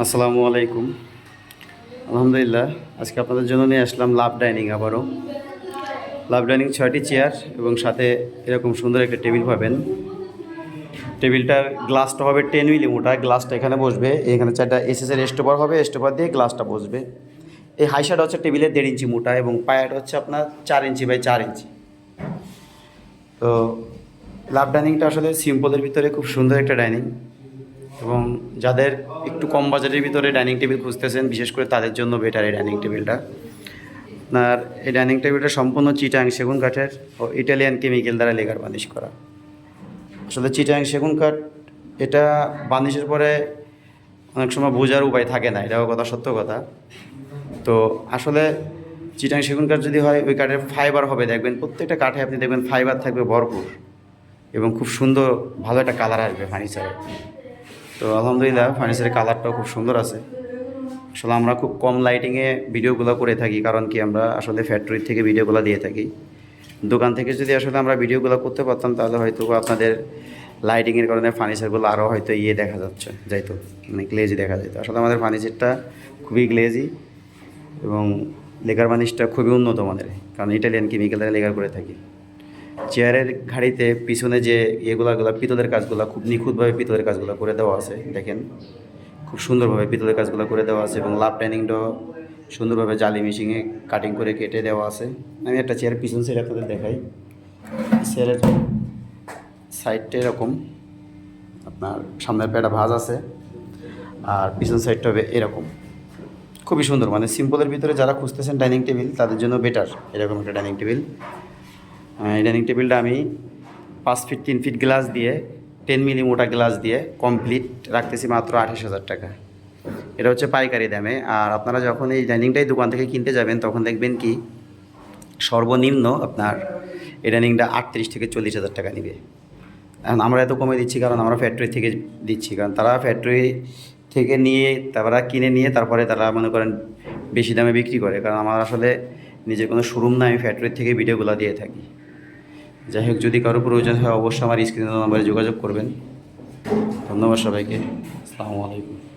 আসসালামু আলাইকুম। আলহামদুলিল্লাহ, আজকে আপনাদের জন্য নিয়ে আসলাম লাভ ডাইনিং আবারও। লাভ ডাইনিং ছয়টি চেয়ার এবং সাথে এরকম সুন্দর একটা টেবিল পাবেন। টেবিলটার গ্লাসটা হবে টেন মিলি মোটা, গ্লাসটা এখানে বসবে। এখানে চারটা এসএসের স্টোপার হবে, স্টোপার দিয়ে গ্লাসটা বসবে। এই হাইসাটা হচ্ছে টেবিলের দেড় ইঞ্চি মোটা এবং পায়াটা হচ্ছে আপনার চার ইঞ্চি বাই চার ইঞ্চি। তো লাভ ডাইনিংটা আসলে সিম্পলের ভিতরে খুব সুন্দর একটা ডাইনিং। এবং যাদের একটু কম বাজেটের ভিতরে ডাইনিং টেবিল খুঁজতেছেন, বিশেষ করে তাদের জন্য বেটার এই ডাইনিং টেবিলটা। আপনার এই ডাইনিং টেবিলটা সম্পূর্ণ চিটাং সেগুন কাঠের ও ইটালিয়ান কেমিক্যাল দ্বারা লেগার বানিশ করা। আসলে চিটাং সেগুন কাঠ, এটা বানিশের পরে অনেক সময় বোঝার উপায় থাকে না, এটাও কথা, সত্য কথা। তো আসলে চিটাং সেগুন কাঠ যদি হয়, ওই কাঠের ফাইবার হবে। দেখবেন প্রত্যেকটা কাঠে আপনি দেখবেন ফাইবার থাকবে ভরপুর এবং খুব সুন্দর, ভালো একটা কালার আসবে ফার্নিচারে তো আলহামদুলিল্লাহ ফার্নিচারের কালারটাও খুব সুন্দর আছে। আসলে আমরা খুব কম লাইটিংয়ে ভিডিওগুলো করে থাকি, কারণ কি আমরা আসলে ফ্যাক্টরি থেকে ভিডিওগুলো দিয়ে থাকি। দোকান থেকে যদি আসলে আমরা ভিডিওগুলো করতে পারতাম, তাহলে হয়তো আপনাদের লাইটিংয়ের কারণে ফার্নিচারগুলো আরও হয়তো ইয়ে দেখা যাচ্ছে, যাইতো মানে গ্লেজি দেখা যেত। আসলে আমাদের ফার্নিচারটা খুবই গ্লেজি এবং লেগার বানিশটা খুবই উন্নত মানের, কারণ ইটালিয়ান কেমিক্যাল দ্বারা লেগার করে থাকি। চেয়ারের ঘাড়িতে পিছনে যে ইয়েগুলাগুলো পিতলের কাজগুলো, খুব নিখুঁতভাবে পিতলের কাজগুলো করে দেওয়া আছে, দেখেন। খুব সুন্দরভাবে পিতলের কাজগুলো করে দেওয়া আছে এবং লাভ ডাইনিংটাও সুন্দরভাবে জালি মেশিনে কাটিং করে কেটে দেওয়া আছে। আমি একটা চেয়ারের পিছন সাইড আপনাদের দেখাই। চেয়ারের সাইডটা এরকম। আপনার সামনের পেটা ভাজ আছে আর পিছন সাইডটা হবে এরকম। খুবই সুন্দর মানে সিম্পলের ভিতরে যারা খুঁজতেছেন ডাইনিং টেবিল, তাদের জন্য বেটার এরকম একটা ডাইনিং টেবিল। ডাইনিং টেবিলটা আমি পাঁচ ফিট, তিন ফিট গ্লাস দিয়ে, টেন মিলি মোটা গ্লাস দিয়ে কমপ্লিট রাখতেছি মাত্র আঠাশ হাজার টাকা। এটা হচ্ছে পাইকারি দামে। আর আপনারা যখন এই ডাইনিংটাই দোকান থেকে কিনতে যাবেন, তখন দেখবেন কি, সর্বনিম্ন আপনার এই ডাইনিংটা আটত্রিশ থেকে চল্লিশ হাজার টাকা নেবে। এখন আমরা এত কমে দিচ্ছি কারণ আমরা ফ্যাক্টরি থেকে দিচ্ছি, কারণ তারা ফ্যাক্টরি থেকে নিয়ে, তারা কিনে নিয়ে, তারপরে তারা মনে করেন বেশি দামে বিক্রি করে। কারণ আমার আসলে নিজের কোনো শোরুম না আমি ফ্যাক্টরি থেকে ভিডিওগুলো দিয়ে থাকি। যাই হোক, যদি কারও প্রয়োজন হয়, অবশ্যই আমার স্ক্রিনে নাম্বারে যোগাযোগ করবেন। ধন্যবাদ সবাইকে। আসসালামু আলাইকুম।